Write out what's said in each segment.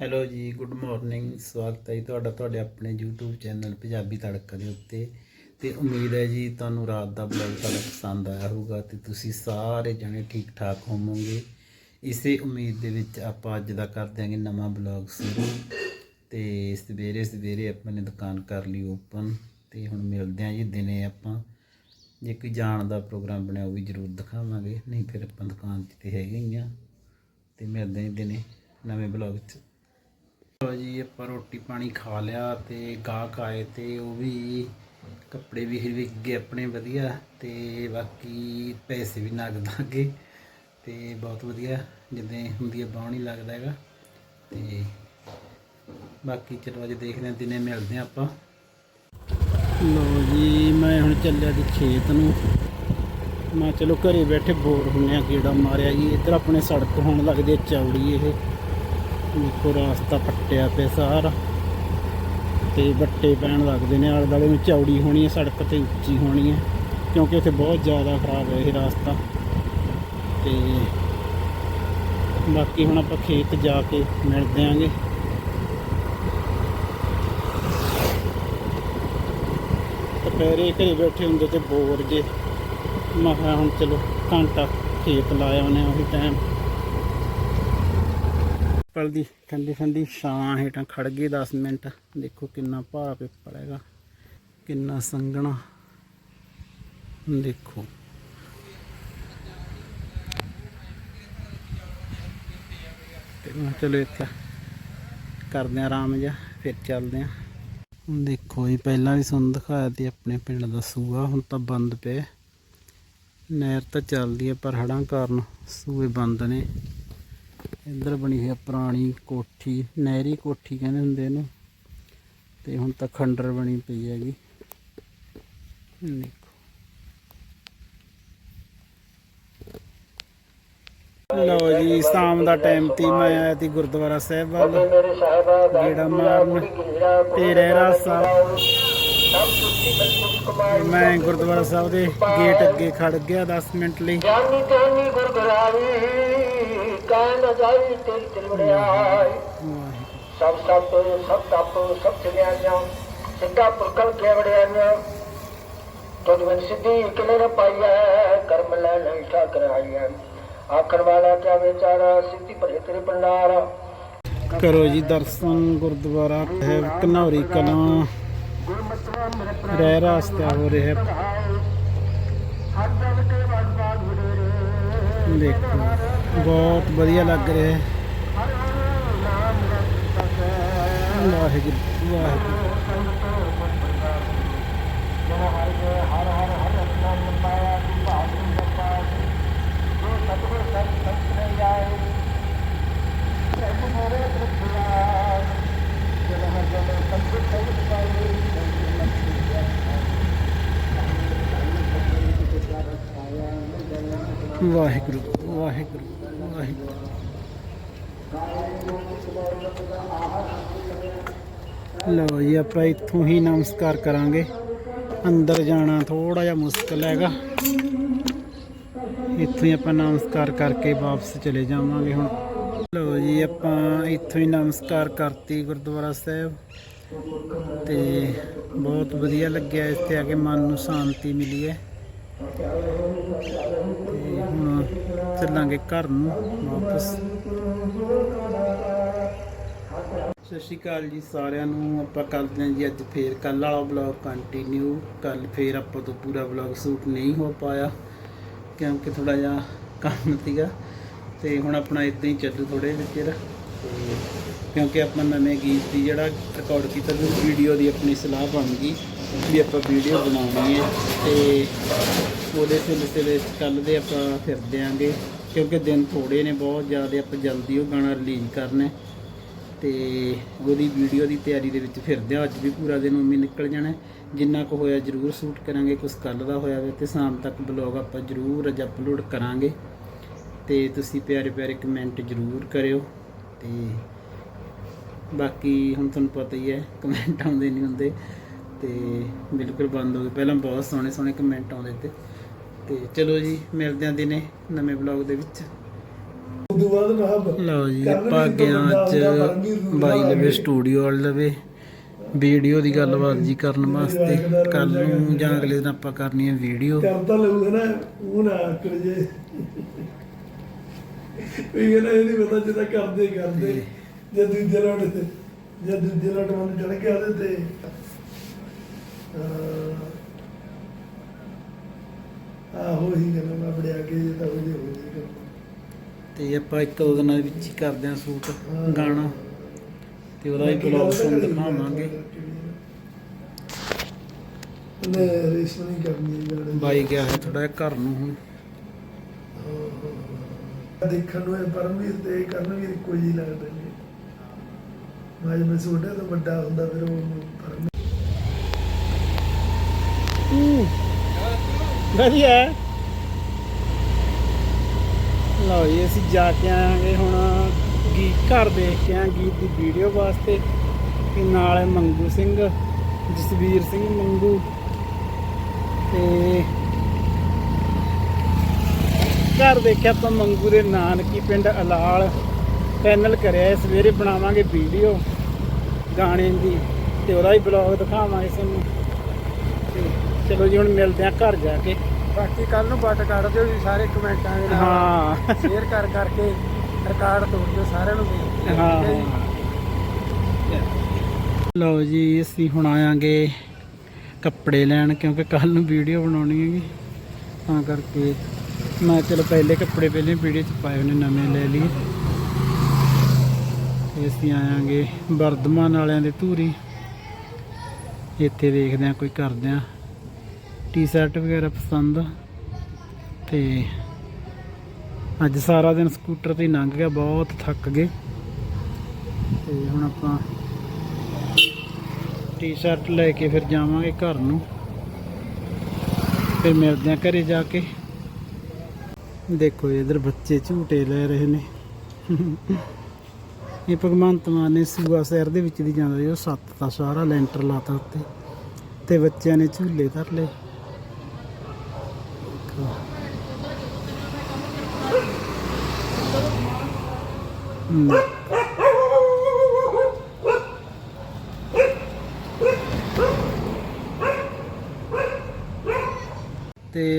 Hello ਜੀ, good morning, ਸਵਾਗਤ ਹੈ ਜੀ ਤੁਹਾਡਾ, ਤੁਹਾਡੇ ਆਪਣੇ YouTube ਚੈਨਲ ਪੰਜਾਬੀ ਤੜਕਾ ਦੇ ਉੱਤੇ। ਤੇ ਉਮੀਦ ਹੈ ਜੀ ਤੁਹਾਨੂੰ ਰਾਤ ਦਾ ਬਲੌਗ ਤੁਹਾਡਾ ਪਸੰਦ ਆਇਆ ਹੋਊਗਾ ਤੇ ਤੁਸੀਂ ਸਾਰੇ ਜਣੇ ਠੀਕ ਠਾਕ ਹੋਵੋਗੇ। ਇਸੇ ਉਮੀਦ ਦੇ ਵਿੱਚ ਆਪਾਂ ਅੱਜ ਦਾ ਕਰ ਦਿਆਂਗੇ ਨਵਾਂ ਬਲੌਗ ਸ਼ੁਰੂ। ਤੇ ਸਵੇਰੇ ਸਵੇਰੇ ਆਪਾਂ ਨੇ ਦੁਕਾਨ ਕਰ ਲਈ ਓਪਨ ਤੇ ਹੁਣ ਮਿਲਦੇ ਆਂ ਜੀ ਦਿਨੇ ਆਪਾਂ। ਜੇ ਕੋਈ ਜਾਣ ਦਾ ਪ੍ਰੋਗਰਾਮ ਬਣਿਆ ਉਹ ਵੀ ਜ਼ਰੂਰ ਦਿਖਾਵਾਂਗੇ, ਨਹੀਂ ਫਿਰ ਆਪਾਂ ਦੁਕਾਨ 'ਤੇ ਹੈਗੇ ਹੀ ਆ ਤੇ ਮਿਲਦੇ ਆਂ ਜੀ ਦਿਨੇ ਨਵੇਂ ਬਲੌਗ 'ਚ। ਲਓ ਜੀ ਆਪਾਂ ਰੋਟੀ ਪਾਣੀ ਖਾ ਲਿਆ ਤੇ ਗਾਹਕ ਆਏ ਤੇ ਉਹ ਵੀ ਕੱਪੜੇ ਵੀ ਵਿਕ ਗਏ ਆਪਣੇ ਵਧੀਆ ਤੇ ਬਾਕੀ ਪੈਸੇ ਵੀ ਨਗਦ ਆ ਗਏ ਤੇ ਬਹੁਤ ਵਧੀਆ, ਜਿੱਦਾਂ ਹੁੰਦੀ ਹੈ ਬਾਹਣ ਹੀ ਲੱਗਦਾ ਹੈਗਾ ਤੇ ਬਾਕੀ ਚਲੋ ਅੱਜ ਦੇਖਦੇ ਹਾਂ, ਦਿਨੇ ਮਿਲਦੇ ਹਾਂ ਆਪਾਂ। ਲੋ ਜੀ, ਮੈਂ ਹੁਣ ਚੱਲਿਆ ਜੀ ਖੇਤ ਨੂੰ। ਮੈਂ ਚਲੋ ਘਰੇ ਬੈਠੇ ਬੋਰ ਹੁੰਨੇ ਆ ਕੀੜਾ ਮਾਰਿਆ ਜੀ, ਇੱਧਰ ਆਪਣੇ ਸੜਕ ਹੋਣ ਲੱਗਦੀ ਹੈ ਚੌੜੀ ਇਹ। ਦੇਖੋ ਰਾਸਤਾ ਪੱਟਿਆ ਪਿਆ ਸਾਰਾ। ਤੇ ਬੱਟੇ ਪੈਣ ਲੱਗਦੇ ਨੇ। ਆਲੇ ਦੁਆਲੇ ਨੂੰ ਚੌੜੀ ਹੋਣੀ ਹੈ ਸੜਕ ਤੇ ਉੱਚੀ ਹੋਣੀ ਹੈ ਕਿਉਂਕਿ ਉੱਥੇ ਬਹੁਤ ਜ਼ਿਆਦਾ ਖਰਾਬ ਹੈ ਇਹ ਰਾਸਤਾ। ਤੇ ਬਾਕੀ ਹੁਣ ਆਪਾਂ ਖੇਤ ਜਾ ਕੇ ਮਿਲਦੇ ਆਂਗੇ ਦੁਪਹਿਰੇ ਘਰੇ ਬੈਠੇ ਹੁੰਦੇ ਤੇ ਬੋਰ ਜੇ। ਮੈਂ ਕਿਹਾ ਹੁਣ ਚਲੋ ਘੰਟਾ ਖੇਤ ਲਾਇਆ ਉਹਨੇ, ਉਹੀ ਟਾਈਮ ਪਿੱਪਲ ਦੀ ਠੰਡੀ ਠੰਡੀ ਛਾਂ ਹੇਠਾਂ ਖੜ ਗਏ 10 ਮਿੰਟ। ਦੇਖੋ ਕਿੰਨਾ ਭਾਰਾ ਪਿੱਪਲ ਹੈਗਾ, ਕਿੰਨਾ ਸੰਘਣਾ। ਦੇਖੋ। ਤੇ ਮੈਂ ਚਲੋ ਇੱਥੇ ਕਰਦੇ ਆ ਆਰਾਮ ਜਿਹਾ, ਫਿਰ ਚੱਲਦੇ ਆ। ਹੁਣ ਦੇਖੋ ਜੀ, ਪਹਿਲਾਂ ਵੀ ਤੁਹਾਨੂੰ ਦਿਖਾਇਆ ਤੇ ਆਪਣੇ ਪਿੰਡ ਦਾ ਸੂਆ, ਹੁਣ ਤਾਂ ਬੰਦ ਪਿਆ। ਨਹਿਰ ਤਾਂ ਚੱਲਦੀ ਹੈ ਪਰ ਹੜਾਂ ਕਾਰਨ ਸੂਏ ਬੰਦ ਨੇ। ਇੱਧਰ ਬਣੀ ਹੋਈ ਪੁਰਾਣੀ ਕੋਠੀ, ਨਹਿਰੀ ਕੋਠੀ ਕਹਿੰਦੇ ਹੁੰਦੇ ਇਹਨੂੰ। ਤੇ ਹੁਣ ਤਾਂ ਖੰਡਰ ਬਣੀ ਪਈ ਹੈਗੀ। ਦੇਖੋ। ਜੀ, ਸ਼ਾਮ ਦਾ ਟਾਈਮ ਤੀ ਮੈਂ ਆਇਆ ਤੀ ਗੁਰਦੁਆਰਾ ਸਾਹਿਬ ਵੱਲ। ਜਿਹੜਾ ਮਾਰਨ। ਤੇ ਰਹਿਰਾ ਸਾਹਿਬ ਮੈਂ ਗੁਰਦੁਆਰਾ ਸਾਹਿਬ ਦੇ ਗੇਟ ਅੱਗੇ ਖੜ ਗਿਆ 10 ਮਿੰਟ ਲਈ। ਜਾਨੀ ਜਾਨੀ ਗੁਰਗੁਰਾਈ ਕਾਇ ਨ ਜਾਈ ਤੇਰੀ ਤਿਲਵੜਿਆਈ ਸਭ ਸਭ ਤੋਂ ਸਭ ਤਪ ਸਭ ਚਲਿਆਈਆਂ ਸਿੱਧਾ ਪੁਰਖਲ ਕੇਵੜਿਆਈਆਂ ਤੁਧ ਬਿਨ ਸਿੱਧੀ ਕਿਲੇ ਨ ਪਾਈਐ ਕਰਮ ਲੈ ਨਹੀਂ ਠਾਕਰ ਆਈਐ ਆਖਣ ਵਾਲਾ ਕਿਆ ਵਿਚਾਰਾ ਸਿੱਧੀ ਭਰੇ ਤੇਰੇ ਭੰਡਾਰ। ਕਰੋ ਜੀ ਦਰਸ਼ਨ ਗੁਰਦੁਆਰਾ ਸਾਹਿਬ ਕਨੌਰੀ ਕਲਾਂ। ਰਹਿ ਰਾਸਤਾ ਹੋ ਰਿਹਾ। ਹੈ ਦੇਖੋ। ਬਹੁਤ ਵਧੀਆ ਲੱਗ ਰਿਹਾ ਹੈ ਵਾਹਿਗੁਰੂ ਵਾਹਿਗੁਰੂ ਵਾਹਿਗੁਰੂ ਵਾਹਿਗੁਰੂ ਵਾਹਿਗੁਰੂ ਲਓ ਜੀ, ਆਪਾਂ ਇੱਥੋਂ ਹੀ ਨਮਸਕਾਰ ਕਰਾਂਗੇ। ਅੰਦਰ ਜਾਣਾ ਥੋੜਾ ਜਿਹਾ ਮੁਸ਼ਕਲ ਹੈਗਾ। ਇੱਥੋਂ ਹੀ ਆਪਾਂ ਨਮਸਕਾਰ ਕਰਕੇ ਵਾਪਸ ਚਲੇ ਜਾਵਾਂਗੇ ਹੁਣ। ਲਓ ਜੀ, ਆਪਾਂ ਇੱਥੋਂ ਹੀ ਨਮਸਕਾਰ ਕਰਤੀ ਗੁਰਦੁਆਰਾ ਸਾਹਿਬ। ਤੇ ਬਹੁਤ ਵਧੀਆ ਲੱਗਿਆ ਇੱਥੇ ਆ ਕੇ ਮਨ ਨੂੰ ਸ਼ਾਂਤੀ ਮਿਲੀ ਹੈ। ਤੇ ਹੁਣ ਚੱਲਾਂਗੇ ਘਰ ਨੂੰ ਵਾਪਸ। ਸਤਿ ਸ਼੍ਰੀ ਅਕਾਲ ਜੀ ਸਾਰਿਆਂ ਨੂੰ, ਆਪਾਂ ਕਰਦੇ ਹਾਂ ਜੀ ਅੱਜ ਫੇਰ ਕੱਲ ਵਾਲਾ ਵਲੌਗ ਕੰਟੀਨਿਊ ਕੱਲ ਫੇਰ ਆਪਾਂ ਤੋਂ ਪੂਰਾ ਵਲੌਗ ਸ਼ੂਟ ਨਹੀਂ ਹੋ ਪਾਇਆ, ਕਿਉਂਕਿ ਥੋੜਾ ਜਿਹਾ ਕੰਮ ਸੀਗਾ ਤੇ ਹੁਣ ਆਪਣਾ ਇਦਾਂ ਹੀ ਚੱਲੂ ਥੋੜੇ ਜਿਹੇ ਚਿਰ ਤੇ ਕਿਉਂਕਿ ਆਪਾਂ ਨਵੇਂ ਗੀਤ ਦੀ ਜਿਹੜਾ ਰਿਕਾਰਡ ਕੀਤਾ, ਤੇ ਵੀਡੀਓ ਦੀ ਆਪਣੀ ਸਲਾਹ ਬਣ ਗਈ ਵੀ ਆਪਾਂ ਵੀਡੀਓ ਬਣਾਉਣੀ ਹੈ ਤੇ ਉਹਦੇ ਸਿਲਸਿਲੇ ਕੱਲ ਦੇ ਆਪਾਂ ਫਿਰ ਆਂਗੇ, ਕਿਉਂਕਿ ਦਿਨ ਥੋੜੇ ਨੇ ਬਹੁਤ ਜ਼ਿਆਦਾ, ਆਪਾਂ ਜਲਦੀ ਉਹ ਗਾਣਾ ਰਿਲੀਜ਼ ਕਰਨਾ ਹੈ। ਤੇ ਉਹਦੀ ਵੀਡੀਓ ਦੀ ਤਿਆਰੀ ਦੇ ਵਿੱਚ ਫਿਰਦੇ ਆ। ਅੱਜ ਵੀ ਪੂਰਾ ਦਿਨ ਉਮੀ ਨਿਕਲ ਜਾਣਾ। ਜਿੰਨਾ ਕੁ ਹੋਇਆ ਜਰੂਰ ਸ਼ੂਟ ਕਰਾਂਗੇ ਕੁਝ ਕੱਲ ਦਾ ਹੋਇਆ ਵੇ ਤੇ ਸ਼ਾਮ ਤੱਕ ਬਲੌਗ ਆਪਾਂ ਜਰੂਰ ਅੱਜ ਅਪਲੋਡ ਕਰਾਂਗੇ। ਤੇ ਤੁਸੀਂ ਪਿਆਰੇ ਪਿਆਰੇ ਕਮੈਂਟ ਜਰੂਰ ਕਰਿਓ। ਤੇ ਬਾਕੀ ਹੁਣ ਤੁਹਾਨੂੰ ਪਤਾ ਹੀ ਹੈ ਕਮੈਂਟ ਆਉਂਦੇ ਨਹੀਂ ਹੁੰਦੇ। ਤੇ ਬਿਲਕੁਲ ਬੰਦ ਹੋ ਗਏ। ਪਹਿਲਾਂ ਬਹੁਤ ਸੋਹਣੇ ਸੋਹਣੇ ਕਮੈਂਟ ਆਉਂਦੇ ਤੇ। ਤੇ ਚਲੋ ਜੀ, ਮਿਲਦੇ ਆਂ ਦਿਨੇ ਨਵੇਂ ਬਲੌਗ ਦੇ ਵਿੱਚ। ਉਦੋਂ ਬਾਅਦ ਕਿਹਾ ਲਓ ਜੀ ਆਪਾਂ ਗਿਆ ਬੰਦਾ ਅੱਜ ਬਾਈ ਲਵੇ ਕੇ। ਸਟੂਡੀਓ ਵਾਲ ਲਵੇ ਵੀਡੀਓ ਦੀ ਗੱਲਬਾਤ ਜੀ ਕਰਨ ਵਾਸਤੇ। ਕੱਲ ਨੂੰ ਜਾਂ ਅਗਲੇ ਦਿਨ ਆਪਾਂ ਕਰਨੀ ਹੈ ਵੀਡੀਓ ਕਰਦਾ ਲਊਗਾ ਨਾ ਉਹ ਨਾ ਕਰ ਜੇ। ਵੀ ਨਾ ਇਹ ਨਹੀਂ ਪਤਾ ਜਿੱਦਾਂ ਕਰਦੇ ਕਰਦੇ ਜੇ। ਦੂਜੇ ਲੋਟ ਜੇ ਦੂਜੇ ਲੋਟ ਮਨ ਚੜ ਗਿਆ ਉਹਦੇ ਤੇ। ਆ ਹੋ ਹੀ ਗੱਲ ਮੈਂ ਬੜਿਆ ਕੇ ਜੇ ਤਾਂ ਹੋ ਜੇ ਹੋ ਜੇ। ਤੇ ਆਪਾਂ ਇੱਕ ਦੋ ਦਿਨਾਂ ਦੇ ਵਿੱਚ ਹੀ ਕਰਦੇ ਹਾਂ ਸ਼ੂਟ ਗਾਣਾ। ਤੇ ਉਹਦਾ ਵੀ ਬਾਕੀ ਬਲੌਗ ਤੁਹਾਨੂੰ ਦਿਖਾਵਾਂਗੇ। ਨੇ ਰੇਸ ਨਹੀਂ ਕਰਨੀ ਗਾਣੇ ਦੀ। ਬਾਈ ਗਿਆ ਹੈ ਥੋੜਾ ਘਰ ਨੂੰ ਹੁਣ। ਦੇਖਣ ਨੂੰ ਇਹ ਪਰਮਵੀਰ ਤੇ ਇਹ ਕਰਨਵੀਰ ਇੱਕੋ ਜਿਹੀ ਲੱਗਦੇ ਨੇ ਮੈਂ ਜਿਵੇਂ ਛੋਟੇ ਤੋਂ ਵੱਡਾ ਹੁੰਦਾ ਫਿਰ ਉਹ ਪਰਮਵੀਰ ਵਧੀਆ ਲਓ ਜੀ, ਅਸੀਂ ਜਾ ਕੇ ਆਵਾਂਗੇ ਹੁਣ ਗੀਤ ਘਰ ਦੇਖ ਕੇ ਆ ਗੀਤ ਦੀ ਵੀਡੀਓ ਵਾਸਤੇ। ਤੇ ਨਾਲ ਹੈ ਮੰਗੂ ਸਿੰਘ, ਜਸਵੀਰ ਸਿੰਘ ਮੰਗੂ। ਤੇ ਘਰ ਦੇਖਿਆ ਆਪਾਂ ਮੰਗੂ ਦੇ ਨਾਨਕੀ ਪਿੰਡ ਅਲਾਲ ਚੈਨਲ ਕਰਿਆ ਸਵੇਰੇ ਬਣਾਵਾਂਗੇ ਵੀਡੀਓ ਗਾਣੇ ਦੀ, ਤੇ ਉਹਦਾ ਹੀ ਬਲੌਗ ਦਿਖਾਵਾਂਗੇ ਤੁਹਾਨੂੰ। ਤੇ ਚਲੋ ਜੀ, ਹੁਣ ਮਿਲਦੇ ਆ ਘਰ ਜਾ ਕੇ। ਬਾਕੀ ਕੱਲ ਨੂੰ ਬਟ ਕੱਢ ਦਿਓ ਜੀ ਸਾਰੇ ਕਮੈਂਟਾਂ ਦੇ ਹਾਂ। ਸ਼ੇਅਰ ਕਰ ਕਰਕੇ ਰਿਕਾਰਡ ਤੋੜ ਦਿਓ ਸਾਰਿਆਂ ਨੂੰ ਵੀ ਹਾਂ ਲਓ ਜੀ ਅਸੀਂ ਹੁਣ ਆਵਾਂਗੇ ਕੱਪੜੇ ਲੈਣ ਕਿਉਂਕਿ ਕੱਲ ਨੂੰ ਵੀਡੀਓ ਬਣਾਉਣੀ ਹੈਗੀ। ਤਾਂ ਕਰਕੇ ਮੈਂ ਚਲੋ ਪਹਿਲੇ ਕੱਪੜੇ ਪਹਿਲੇ ਵੀਡੀਓ ਚ ਪਾਏ ਉਹਨੇ ਨਵੇਂ ਲੈ ਲਈਏ। ਤੇ ਅਸੀਂ ਆਵਾਂਗੇ ਵਰਧਮਾਨ ਵਾਲਿਆਂ ਦੇ ਧੂਰੀ। ਇੱਥੇ ਦੇਖਦੇ ਆ ਕੋਈ ਕਰਦੇ ਆ ਟੀ-ਸ਼ਰਟ ਵਗੈਰਾ ਪਸੰਦ ਤੇ ਅੱਜ ਸਾਰਾ ਦਿਨ ਸਕੂਟਰ ਤੇ ਹੀ ਲੰਘ ਗਿਆ, ਬਹੁਤ ਥੱਕ ਗਏ। ਤੇ ਹੁਣ ਆਪਾਂ ਟੀ-ਸ਼ਰਟ ਲੈ ਕੇ ਫਿਰ ਜਾਵਾਂਗੇ ਘਰ ਨੂੰ। ਫਿਰ ਮਿਲਦੇ ਆ ਘਰੇ ਜਾ ਕੇ। ਦੇਖੋ ਇਧਰ ਬੱਚੇ ਝੂਟੇ ਲੈ ਰਹੇ ਨੇ। ਇਹ ਭਗਵੰਤ ਮਾਨ ਨੇ ਸੂਆ ਸ਼ਹਿਰ ਦੇ ਵਿੱਚ ਦੀ ਜਾਂਦਾ ਜੀ ਉਹ ਸੱਤ ਦਾ ਸਾਰਾ ਲੈਂਟਰ ਲਾਤਾ ਉੱਤੇ। ਤੇ ਬੱਚਿਆਂ ਨੇ ਝੂਲੇ ਧਰ ਲਏ। ਤੇ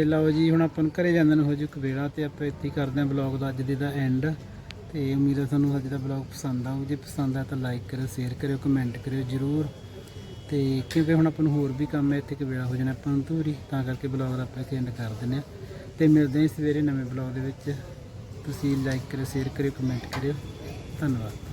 ਲਓ ਜੀ, ਹੁਣ ਆਪਾਂ ਨੂੰ ਘਰੇ ਜਾਂਦੇ ਨੂੰ ਹੋ ਜੂ ਕਵੇਲਾ ਤੇ ਆਪਾਂ ਇੱਥੇ ਕਰਦੇ ਹਾਂ ਬਲੌਗ ਦਾ ਅੱਜ ਦੇ ਦਾ ਐਂਡ ਤੇ ਉਮੀਦ ਹੈ ਤੁਹਾਨੂੰ ਅੱਜ ਦਾ ਬਲੌਗ ਪਸੰਦ ਆਊ। ਜੇ ਪਸੰਦ ਆ ਤਾਂ ਲਾਈਕ ਕਰਿਓ ਸ਼ੇਅਰ ਕਰਿਓ ਕਮੈਂਟ ਕਰਿਓ ਜਰੂਰ। ਤੇ ਕਿਉਂਕਿ ਹੁਣ ਆਪਾਂ ਨੂੰ ਹੋਰ ਵੀ ਕੰਮ ਹੈ, ਇੱਥੇ ਕਵੇਲਾ ਹੋ ਜਾਣਾ ਆਪਾਂ ਨੂੰ ਧੂਰੀ, ਤਾਂ ਕਰਕੇ ਬਲੌਗ ਦਾ ਆਪਾਂ ਇੱਥੇ ਐਂਡ ਕਰ ਦਿੰਦੇ ਆ ਤੇ ਮਿਲਦੇ ਹਾਂ ਸਵੇਰੇ ਨਵੇਂ ਬਲੌਗ ਦੇ ਵਿੱਚ। ਤੁਸੀਂ ਲਾਈਕ ਕਰਿਓ ਸ਼ੇਅਰ ਕਰਿਓ ਕਮੈਂਟ ਕਰਿਓ। ਧੰਨਵਾਦ।